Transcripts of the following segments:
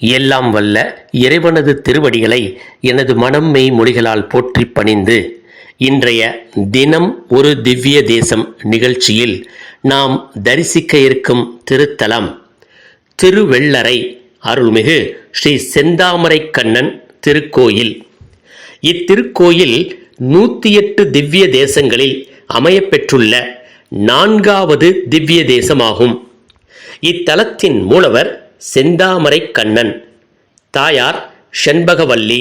எல்லாம் வல்ல இறைவனது திருவடிகளை எனது மனம் மெய் மொழிகளால் போற்றி பணிந்து. இன்றைய தினம் ஒரு திவ்ய தேசம் நிகழ்ச்சியில் நாம் தரிசிக்க இருக்கும் திருத்தலம் திருவெள்ளரை அருள்மிகு ஸ்ரீ செந்தாமரை கண்ணன் திருக்கோயில். இத்திருக்கோயில் நூற்றி எட்டு திவ்ய தேசங்களில் அமையப்பெற்றுள்ள நான்காவது திவ்ய தேசமாகும். இத்தலத்தின் மூலவர் செந்தாமரை கண்ணன். தாயார் செண்பகவல்லி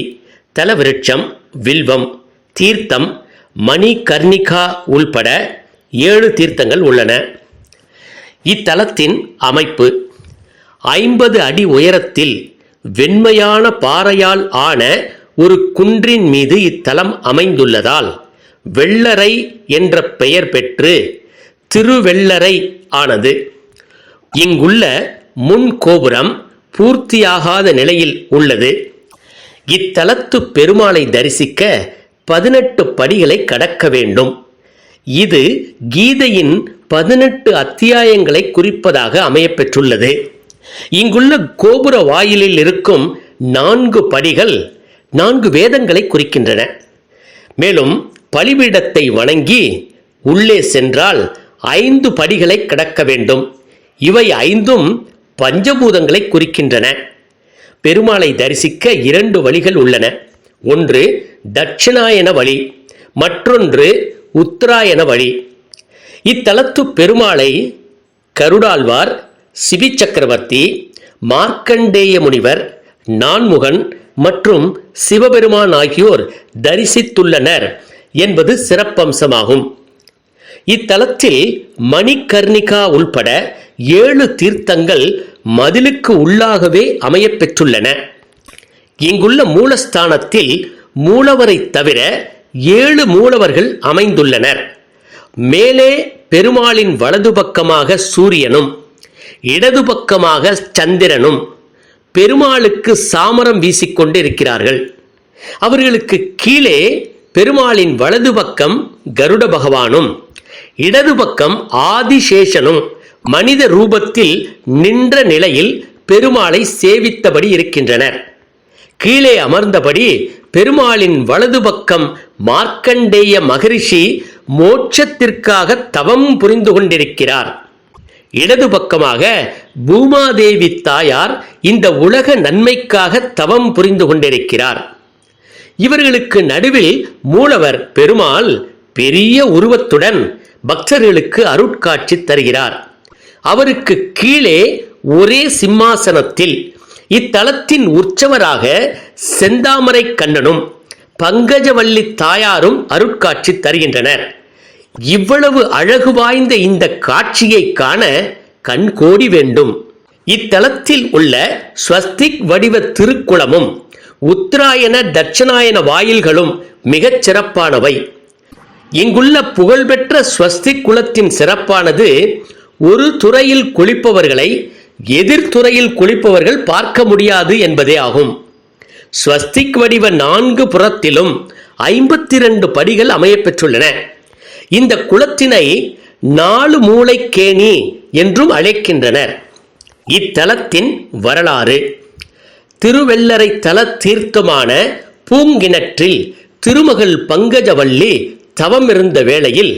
தலவிருட்சம் வில்வம் தீர்த்தம் மணி கர்ணிகா உள்பட ஏழு தீர்த்தங்கள் உள்ளன. இத்தலத்தின் அமைப்பு ஐம்பது அடி உயரத்தில் வெண்மையான பாறையால் ஆன ஒரு குன்றின் மீது இத்தலம் அமைந்துள்ளதால் வெள்ளரை என்ற பெயர் பெற்று திருவெள்ளரை ஆனது. இங்குள்ள முன் கோபுரம் பூர்த்தியாகாத நிலையில் உள்ளது. இத்தலத்து பெருமாளை தரிசிக்க பதினெட்டு படிகளை கடக்க வேண்டும். இது கீதையின் பதினெட்டு அத்தியாயங்களை குறிப்பதாக அமையப்பெற்றுள்ளது. இங்குள்ள கோபுர வாயிலில் இருக்கும் நான்கு படிகள் நான்கு வேதங்களை குறிக்கின்றன. மேலும் பலிபீடத்தை வணங்கி உள்ளே சென்றால் ஐந்து படிகளை கடக்க வேண்டும். இவை ஐந்தும் பஞ்சபூதங்களை குறிக்கின்றன. பெருமாளை தரிசிக்க இரண்டு வழிகள் உள்ளன. ஒன்று தட்சிணாயன வழி. மற்றொன்று உத்தராயண வழி. இத்தலத்து பெருமாளை கருடாழ்வார் சிபி சக்கரவர்த்தி மார்க்கண்டேய முனிவர் நான்முகன் மற்றும் சிவபெருமான் ஆகியோர் தரிசித்துள்ளனர் என்பது சிறப்பம்சமாகும். இத்தலத்தில் மணிகர்ணிகா உள்பட ஏழு தீர்த்தங்கள் மதிலுக்கு உள்ளாகவே அமையப்பெற்றுள்ளன இங்குள்ள மூலஸ்தானத்தில் மூலவரை தவிர ஏழு மூலவர்கள் அமைந்துள்ளனர். மேலே பெருமாளின் வலது பக்கமாக சூரியனும் இடது பக்கமாக சந்திரனும் பெருமாளுக்கு சாமரம் வீசிக்கொண்டு இருக்கிறார்கள் அவர்களுக்கு கீழே பெருமாளின் வலது பக்கம் கருட பகவானும் இடது பக்கம் ஆதிசேஷனும் மனித ரூபத்தில் நின்ற நிலையில் பெருமாளை சேவித்தபடி இருக்கின்றனர் கீழே அமர்ந்தபடி பெருமாளின் வலது பக்கம் மார்க்கண்டேய மகரிஷி மோட்சத்திற்காக தவம் புரிந்து கொண்டிருக்கிறார். இடது பக்கமாக பூமாதேவி தாயார் இந்த உலக நன்மைக்காக தவம் புரிந்து கொண்டிருக்கிறார். இவர்களுக்கு நடுவில் மூலவர் பெருமாள் பெரிய உருவத்துடன் பக்தர்களுக்கு அருட்காட்சி தருகிறார். அவருக்கு கீழே ஒரே சிம்மாசனத்தில் இத்தலத்தின் உற்சவராக செந்தாமரை கண்ணனும் பங்கஜவல்லி தாயாரும் அருட்காட்சி தருகின்றனர். இவ்வளவு அழகு வாய்ந்த இந்த காட்சியை காண கண் கோடி வேண்டும். இத்தலத்தில் உள்ள ஸ்வஸ்திக் வடிவ திருக்குளமும் உத்தராயண தட்சிணாயன வாயில்களும் மிகச் சிறப்பானவை. இங்குள்ள புகழ்பெற்ற ஸ்வஸ்திக் குலத்தின் சிறப்பானது ஒரு துறையில் குளிப்பவர்களை எதிர்த்துறையில் குளிப்பவர்கள் பார்க்க முடியாது என்பதே ஆகும். ஸ்வஸ்திக் வடிவ நான்கு புறத்திலும் ஐம்பத்தி இரண்டு படிகள் அமையப்பெற்றுள்ளன. இந்த குளத்தினை நாலு மூளைக்கேணி என்றும் அழைக்கின்றனர். இத்தலத்தின் வரலாறு. திருவெள்ளரை தல தீர்த்தமான பூங்கிணற்றில் திருமகள் பங்கஜவள்ளி தவம் இருந்த வேளையில்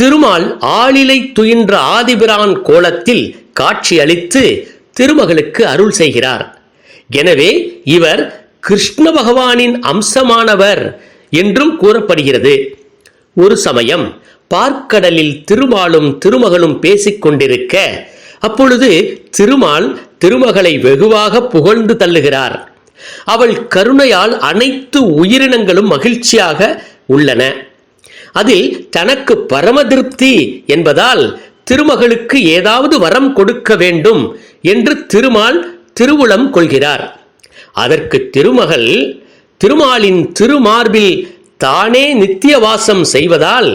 திருமால் ஆளிலை துயின்ற ஆதிபிரான் கோலத்தில் காட்சியளித்து திருமகளுக்கு அருள் செய்கிறார். எனவே இவர் கிருஷ்ண பகவானின் அம்சமானவர் என்றும் கூறப்படுகிறது. ஒரு சமயம் பார்க்கடலில் திருமாலும் திருமகளும் பேசிக் கொண்டிருக்க அப்பொழுது திருமால் திருமகளை வெகுவாக புகழ்ந்து தள்ளுகிறார். அவள் கருணையால் அனைத்து உயிரினங்களும் மகிழ்ச்சியாக உள்ளன. அதில் தனக்கு பரம திருப்தி என்பதால் திருமகளுக்கு ஏதாவது வரம் கொடுக்க வேண்டும் என்று திருமால் திருவுளம் கொள்கிறார். அதற்கு திருமகள் திருமாலின் திருமார்பில் தானே நித்திய வாசம் செய்வதால்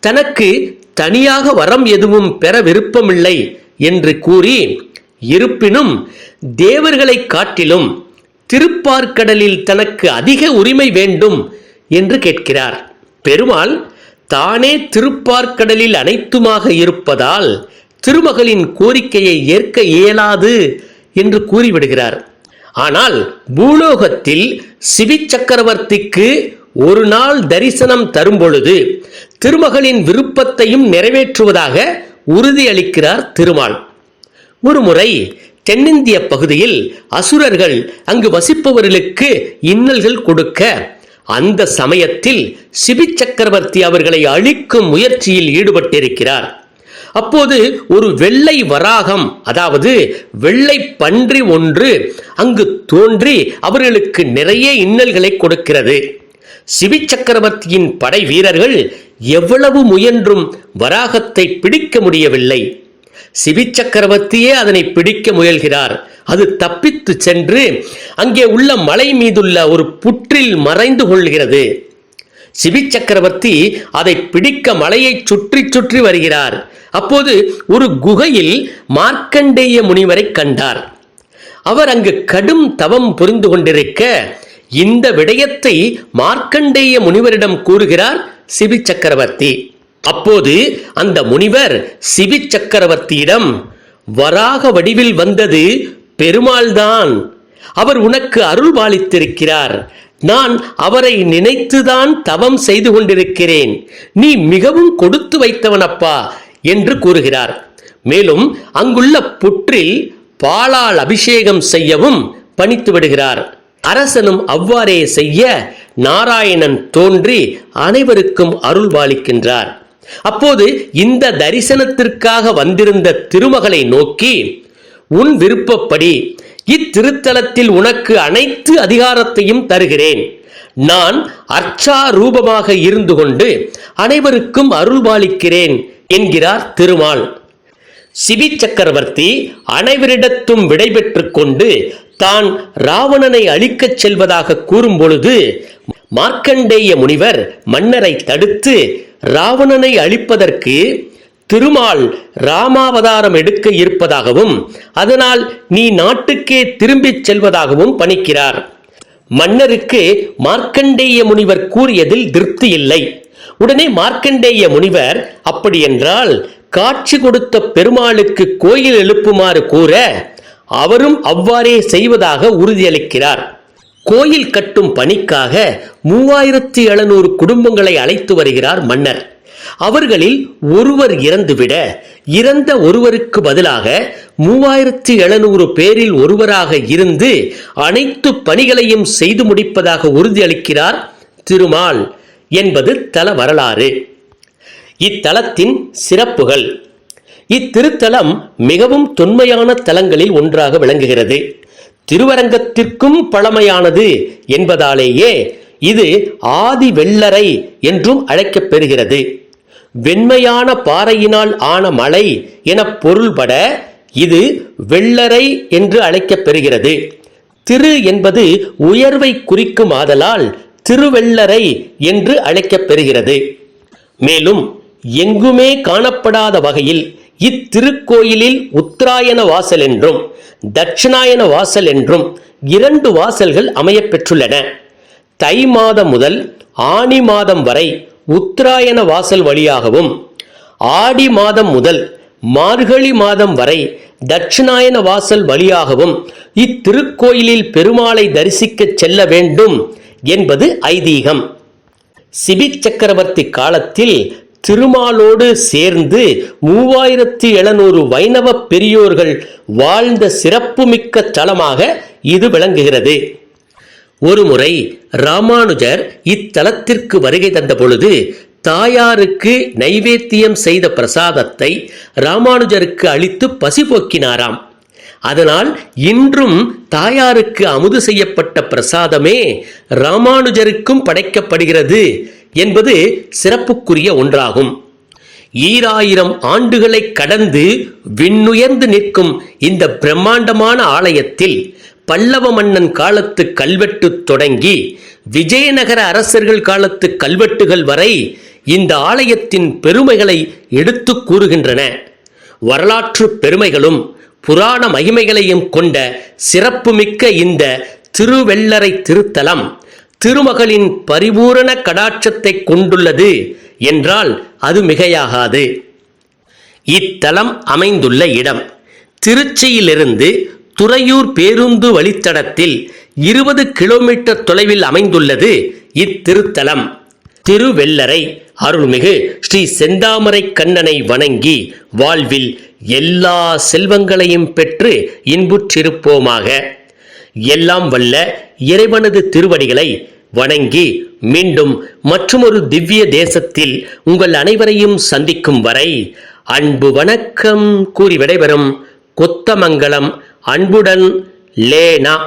தனக்கு தனியாக வரம் எதுவும் பெற விருப்பமில்லை என்று கூறி இருப்பினும் தேவர்களை காட்டிலும் திருப்பார்க்கடலில் தனக்கு அதிக உரிமை வேண்டும் என்று கேட்கிறார். பெருமாள் தானே திருப்பார்க்கடலில் அனைத்துமாக இருப்பதால் திருமகளின் கோரிக்கையை ஏற்க இயலாது என்று கூறிவிடுகிறார். ஆனால் பூலோகத்தில் சிவி சக்கரவர்த்திக்கு ஒரு நாள் தரிசனம் தரும்பொழுது திருமகளின் விருப்பத்தையும் நிறைவேற்றுவதாக உறுதியளிக்கிறார் திருமால். ஒருமுறை தென்னிந்திய பகுதியில் அசுரர்கள் அங்கு வசிப்பவர்களுக்கு இன்னல்கள் கொடுக்க அந்த சமயத்தில் சிபி சக்கரவர்த்தி அவர்களை அழிக்கும் முயற்சியில் ஈடுபட்டிருக்கிறார். அப்போது ஒரு வெள்ளை வராகம் அதாவது வெள்ளை பன்றி ஒன்று அங்கு தோன்றி அவர்களுக்கு நிறைய இன்னல்களை கொடுக்கிறது. சிவி சக்கரவர்த்தியின் படை வீரர்கள் எவ்வளவு முயன்றும் வராகத்தை பிடிக்க முடியவில்லை. சிபி சக்கரவர்த்தியே அதனை பிடிக்க முயல்கிறார். அது தப்பித்து சென்று அங்கே உள்ள மலை மீதுள்ள ஒரு புற்றில் மறைந்து கொள்கிறது. சிபி சக்கரவர்த்தி அதை பிடிக்க மலையை சுற்றி சுற்றி வருகிறார். அப்போது ஒரு குகையில் மார்க்கண்டேய முனிவரை கண்டார். அவர் அங்கு கடும் தவம் புரிந்து கொண்டிருக்க இந்த விடயத்தை மார்க்கண்டேய முனிவரிடம் கூறுகிறார் சிபி சக்கரவர்த்தி அப்போது அந்த முனிவர் சிவி சக்கரவர்த்தியிடம் வராக வடிவில் வந்தது பெருமாள்தான். அவர் உனக்கு அருள் பாலித்திருக்கிறார் நான் அவரை நினைத்துதான் தவம் செய்து கொண்டிருக்கிறேன். நீ மிகவும் கொடுத்து வைத்தவனப்பா என்று கூறுகிறார். மேலும் அங்குள்ள புற்றில் பாலால் அபிஷேகம் செய்யவும் பணித்து விடுகிறார். அரசனும் அவ்வாறே செய்ய நாராயணன் தோன்றி அனைவருக்கும் அருள் பாலிக்கின்றார் அப்போது இந்த தரிசனத்திற்காக வந்திருந்த திருமகளை நோக்கி உன் விருப்பப்படி இத்திருத்தலத்தில் உனக்கு அனைத்து அதிகாரத்தையும் தருகிறேன். நான் அர்ச்சா ரூபமாக இருந்து கொண்டு அனைவருக்கும் அருள்பாலிக்கிறேன் என்கிறார் திருமால். சிபி சக்கரவர்த்தி அனைவரிடத்தும் விடைபெற்றுக் கொண்டு தான் ராவணனை அழிக்கச் செல்வதாக கூறும் பொழுது மார்க்கண்டேய முனிவர் மன்னரை தடுத்து ராவணனை அழிப்பதற்கு திருமால் ராமாவதாரம் எடுக்க இருப்பதாகவும் அதனால் நீ நாட்டுக்கே திரும்பிச் செல்வதாகவும் பணிக்கிறார். மன்னருக்கு மார்க்கண்டேய முனிவர் கூறியதில் திருப்தி இல்லை. உடனே மார்க்கண்டேய முனிவர் அப்படியென்றால் காட்சி கொடுத்த பெருமாளுக்கு கோயில் எழுப்புமாறு கூற அவரும் அவ்வாறே செய்வதாக உறுதியளிக்கிறார். கோயில் கட்டும் பணிக்காக மூவாயிரத்தி எழுநூறு குடும்பங்களை அழைத்து வருகிறார் மன்னர். அவர்களில் ஒருவர் இறந்துவிட இறந்த ஒருவருக்கு பதிலாக மூவாயிரத்தி எழுநூறு பேரில் ஒருவராக இருந்து அனைத்து பணிகளையும் செய்து முடிப்பதாக உறுதியளிக்கிறார் திருமால் என்பது தல வரலாறு. இத்தலத்தின் சிறப்புகள். இத்திருத்தலம் மிகவும் தொன்மையான தலங்களில் ஒன்றாக விளங்குகிறது. திருவரங்கத்திற்கும் பழமையானது என்பதாலேயே இது ஆதி வெள்ளரை என்றும் அழைக்கப் பெறுகிறது. வெண்மையான பாறையினால் ஆன மலை என பொருள்பட இது வெள்ளரை என்று அழைக்கப் பெறுகிறது. திரு என்பது உயர்வை குறிக்கும் ஆதலால் திருவெள்ளரை என்று அழைக்கப் பெறுகிறது. மேலும் எங்குமே காணப்படாத வகையில் இத்திருக்கோயிலில் உத்தராயண வாசல் என்றும் தட்சிணாயன வாசல் என்றும் இரண்டு வாசல்கள் அமையப்பெற்றுள்ளன. தை மாதம் முதல் ஆனி மாதம் வரை உத்தராயண வாசல் வழியாகவும் ஆடி மாதம் முதல் மார்கழி மாதம் வரை தட்சிணாயன வாசல் வழியாகவும் இத்திருக்கோயிலில் பெருமாளை தரிசிக்கச் செல்ல வேண்டும் என்பது ஐதீகம். சிபி சக்கரவர்த்தி காலத்தில் திருமாலோடு சேர்ந்து மூவாயிரத்தி எழுநூறு வைணவ பெரியோர்கள் வாழ்ந்த சிறப்புமிக்க தலமாக இது விளங்குகிறது. ஒருமுறை ராமானுஜர் இத்தலத்திற்கு வருகை தந்த பொழுது தாயாருக்கு நைவேத்தியம் செய்த பிரசாதத்தை ராமானுஜருக்கு அளித்து பசி போக்கினாராம். அதனால் இன்றும் தாயாருக்கு அமுது செய்யப்பட்ட பிரசாதமே ராமானுஜருக்கும் படைக்கப்படுகிறது என்பது சிறப்புக்குரிய ஒன்றாகும். ஈராயிரம் ஆண்டுகளை கடந்து விண்ணுயர்ந்து நிற்கும் இந்த பிரம்மாண்டமான ஆலயத்தில் பல்லவ மன்னன் காலத்து கல்வெட்டு தொடங்கி விஜயநகர அரசர்கள் காலத்து கல்வெட்டுகள் வரை இந்த ஆலயத்தின் பெருமைகளை எடுத்துக் கூறுகின்றன. வரலாற்று பெருமைகளும் புராண மகிமைகளையும் கொண்ட சிறப்புமிக்க இந்த திருவெள்ளரை திருத்தலம் திருமகளின் பரிபூரண கடாட்சத்தை கொண்டுள்ளது என்றால் அது மிகையாகாது. இத்தலம் அமைந்துள்ள இடம். திருச்சியிலிருந்து துறையூர் பேருந்து வழித்தடத்தில் இருபது கிலோமீட்டர் தொலைவில் அமைந்துள்ளது இத்திருத்தலம். திருவெல்லரை அருள்மிகு ஸ்ரீ செந்தாமரை கண்ணனை வணங்கி வாழ்வில் எல்லா செல்வங்களையும் பெற்று இன்புற்றிருப்போமாக. எல்லாம் வல்ல இறைவனது திருவடிகளை வணங்கி மீண்டும் மற்றுமொரு திவ்ய தேசத்தில் உங்கள் அனைவரையும் சந்திக்கும் வரை அன்பு வணக்கம். கூறி விடைபெறும் கொத்தமங்கலம் அன்புடன் லேனா.